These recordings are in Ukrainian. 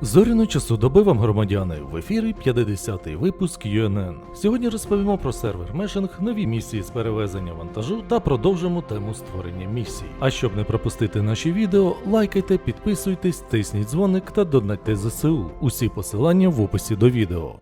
Зоряну часу доби вам громадяни в ефірі 50-й випуск UNN. Сьогодні розповімо про сервер мешинг, нові місії з перевезення вантажу та продовжимо тему створення місій. А щоб не пропустити наші відео, лайкайте, підписуйтесь, тисніть дзвоник та донатьте ЗСУ. Усі посилання в описі до відео.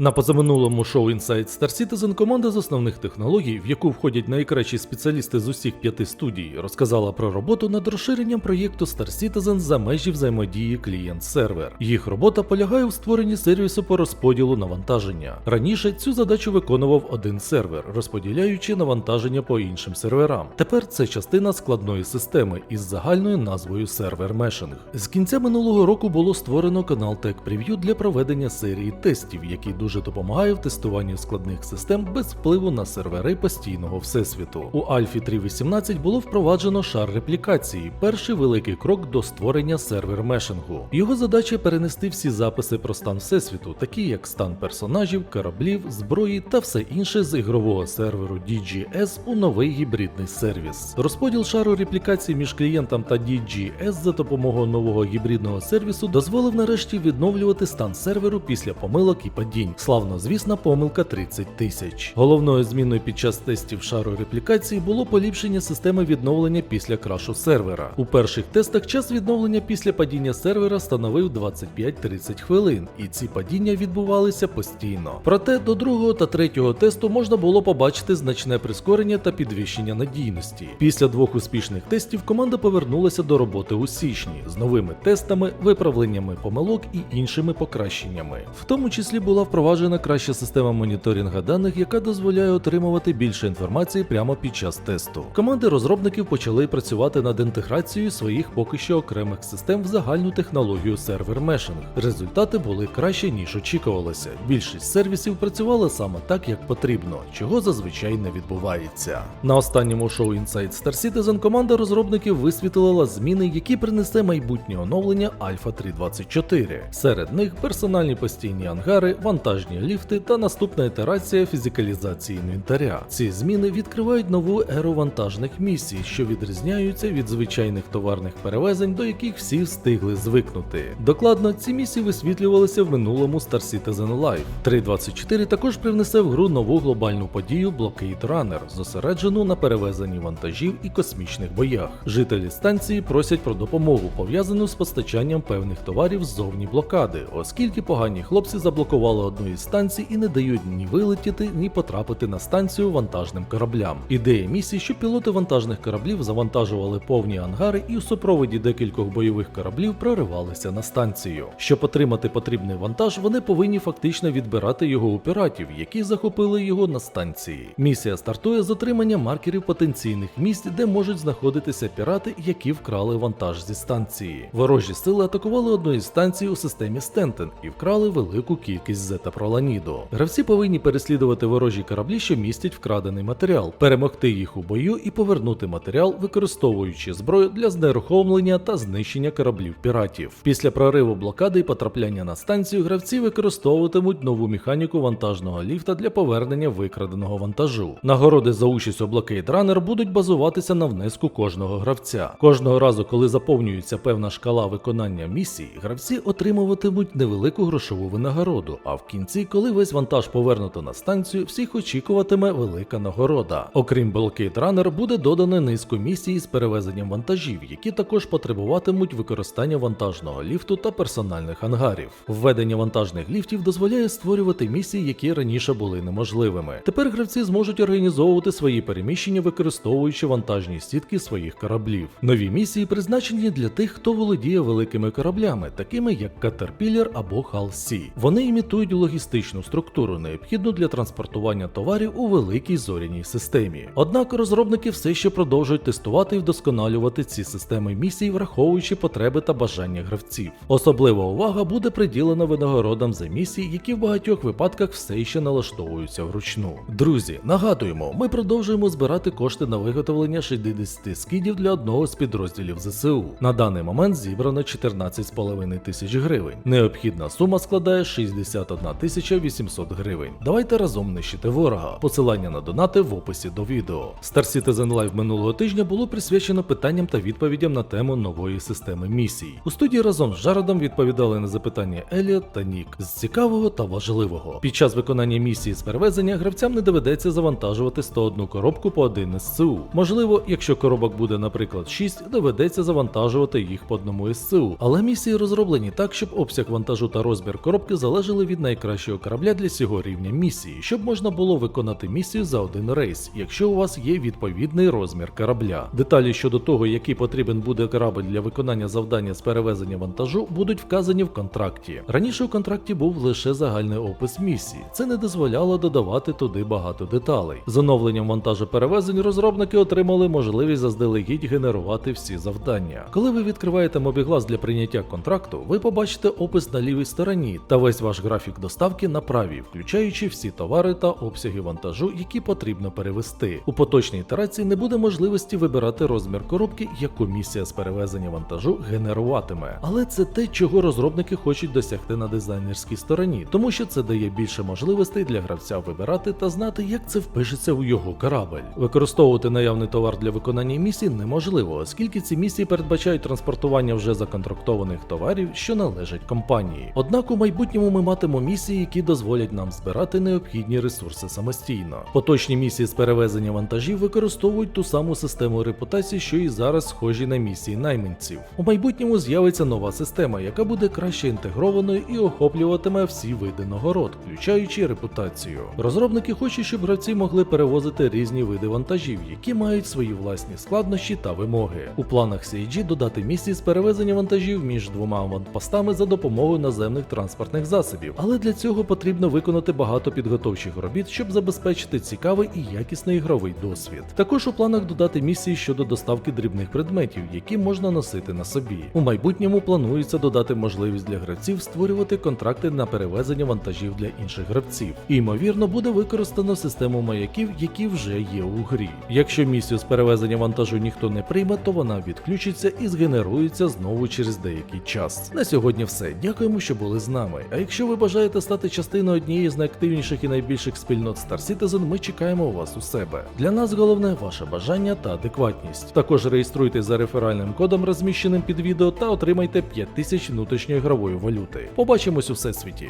На позаминулому шоу Inside Star Citizen команда з основних технологій, в яку входять найкращі спеціалісти з усіх п'яти студій, розказала про роботу над розширенням проєкту Star Citizen за межі взаємодії клієнт-сервер. Їх робота полягає у створенні сервісу по розподілу навантаження. Раніше цю задачу виконував один сервер, розподіляючи навантаження по іншим серверам. Тепер це частина складної системи із загальною назвою сервер мешинг. З кінця минулого року було створено канал Tech Preview для проведення серії тестів, які дуже допомагає в тестуванні складних систем без впливу на сервери постійного всесвіту. У Альфі 3.18 було впроваджено шар реплікації, перший великий крок до створення сервер мешингу. Його задача перенести всі записи про стан всесвіту, такі як стан персонажів, кораблів, зброї та все інше з ігрового серверу DGS у новий гібридний сервіс. Розподіл шару реплікації між клієнтом та DGS за допомогою нового гібридного сервісу дозволив нарешті відновлювати стан серверу після помилок і падінь. Славно звісна помилка 30 тисяч. Головною зміною під час тестів шару реплікації було поліпшення системи відновлення після крашу сервера. У перших тестах час відновлення після падіння сервера становив 25-30 хвилин, і ці падіння відбувалися постійно. Проте до другого та третього тесту можна було побачити значне прискорення та підвищення надійності. Після двох успішних тестів команда повернулася до роботи у січні з новими тестами, виправленнями помилок і іншими покращеннями. В тому числі була впроваджена краща система моніторинга даних, яка дозволяє отримувати більше інформації прямо під час тесту. Команди розробників почали працювати над інтеграцією своїх поки що окремих систем в загальну технологію сервер мешинг. Результати були краще ніж очікувалося. Більшість сервісів працювала саме так, як потрібно, чого зазвичай не відбувається. На останньому шоу Inside Star Citizen команда розробників висвітлила зміни, які принесе майбутнє оновлення Alpha 3.24. Серед них персональні постійні ангари, вантажні ліфти та наступна ітерація фізикалізації інвентаря. Ці зміни відкривають нову еру вантажних місій, що відрізняються від звичайних товарних перевезень, до яких всі встигли звикнути. Докладно, ці місії висвітлювалися в минулому Star Citizen Live. 3.24 також привнесе в гру нову глобальну подію Blockade Runner, зосереджену на перевезенні вантажів і космічних боях. Жителі станції просять про допомогу, пов'язану з постачанням певних товарів ззовні блокади, оскільки погані хлопці заблокували одну із станцій і не дають ні вилетіти, ні потрапити на станцію вантажним кораблям. Ідея місії, що пілоти вантажних кораблів завантажували повні ангари і у супроводі декількох бойових кораблів проривалися на станцію. Щоб отримати потрібний вантаж, вони повинні фактично відбирати його у піратів, які захопили його на станції. Місія стартує з отримання маркерів потенційних місць, де можуть знаходитися пірати, які вкрали вантаж зі станції. Ворожі сили атакували одну із станцій у системі Стентен і вкрали велику кількість зетапроланіду. Гравці повинні переслідувати ворожі кораблі, що містять вкрадений матеріал, перемогти їх у бою і повернути матеріал, використовуючи зброю для знерухомлення та знищення кораблів піратів. Після прориву блокади і потрапляння на станцію гравці використовуватимуть нову механіку вантажного ліфта для повернення викраденого вантажу. Нагороди за участь у Blockade Runner будуть базуватися на внеску кожного гравця. Кожного разу, коли заповнюється певна шкала виконання місії, гравці отримуватимуть невелику грошову винагороду. А в кінці, коли весь вантаж повернуто на станцію, всіх очікуватиме велика нагорода. Окрім Blockade Runner, буде додано низку місій з перевезенням вантажів, які також потребуватимуть використання вантажного ліфту та персональних ангарів. Введення вантажних ліфтів дозволяє створювати місії, які раніше були неможливими. Тепер гравці зможуть організовувати свої переміщення, використовуючи вантажні сітки своїх кораблів. Нові місії призначені для тих, хто володіє великими кораблями, такими як Caterpillar або Hull Sea. Вони імітують логістичну структуру, необхідну для транспортування товарів у великій зоряній системі. Однак розробники все ще продовжують тестувати і вдосконалювати ці системи місій, враховуючи потреби та бажання гравців. Особлива увага буде приділена винагородам за місії, які в багатьох випадках все ще налаштовуються вручну. Друзі, нагадуємо, ми продовжуємо збирати кошти на виготовлення 60 скидів для одного з підрозділів ЗСУ. На даний момент зібрано 14,5 тисяч гривень. Необхідна сума складає 61 1800 гривень. Давайте разом нищити ворога. Посилання на донати в описі до відео. Star Citizen Live минулого тижня було присвячено питанням та відповідям на тему нової системи місій. У студії разом з Джаредом відповідали на запитання Еліот та Нік з цікавого та важливого. Під час виконання місії з перевезення гравцям не доведеться завантажувати 101 коробку по один СЦУ. Можливо, якщо коробок буде, наприклад, 6, доведеться завантажувати їх по одному СЦУ. Але місії розроблені так, щоб обсяг вантажу та розмір коробки залежали від найкращого корабля для цього рівня місії, щоб можна було виконати місію за один рейс, якщо у вас є відповідний розмір корабля. Деталі щодо того, який потрібен буде корабль для виконання завдання з перевезення вантажу, будуть вказані в контракті. Раніше у контракті був лише загальний опис місії. Це не дозволяло додавати туди багато деталей. З оновленням вантажу перевезень розробники отримали можливість заздалегідь генерувати всі завдання. Коли ви відкриваєте мобіглас для прийняття контракту, ви побачите опис на лівій стороні та весь ваш графік доставки на правій, включаючи всі товари та обсяги вантажу, які потрібно перевести. У поточній ітерації не буде можливості вибирати розмір коробки, яку місія з перевезення вантажу генеруватиме. Але це те, чого розробники хочуть досягти на дизайнерській стороні, тому що це дає більше можливостей для гравця вибирати та знати, як це впишеться у його корабль. Використовувати наявний товар для виконання місій неможливо, оскільки ці місії передбачають транспортування вже законтрактованих товарів, що належать компанії. Однак у майбутньому ми матимемо місії, які дозволять нам збирати необхідні ресурси самостійно. Поточні місії з перевезення вантажів використовують ту саму систему репутації, що і зараз схожі на місії найманців. У майбутньому з'явиться нова система, яка буде краще інтегрованою і охоплюватиме всі види нагород, включаючи репутацію. Розробники хочуть, щоб гравці могли перевозити різні види вантажів, які мають свої власні складнощі та вимоги. У планах CIG додати місії з перевезення вантажів між двома аванпостами за допомогою наземних транспортних засобів, але для цього потрібно виконати багато підготовчих робіт, щоб забезпечити цікавий і якісний ігровий досвід. Також у планах додати місії щодо доставки дрібних предметів, які можна носити на собі. У майбутньому планується додати можливість для гравців створювати контракти на перевезення вантажів для інших гравців. І ймовірно буде використано систему маяків, які вже є у грі. Якщо місію з перевезення вантажу ніхто не прийме, то вона відключиться і згенерується знову через деякий час. На сьогодні все. Дякуємо, що були з нами. А якщо ви бажаєте стати частиною однієї з найактивніших і найбільших спільнот Star Citizen, ми чекаємо вас у себе. Для нас головне ваше бажання та адекватність. Також реєструйтесь за реферальним кодом, розміщеним під відео, та отримайте 5000 внутрішньої ігрової валюти. Побачимось у всесвіті.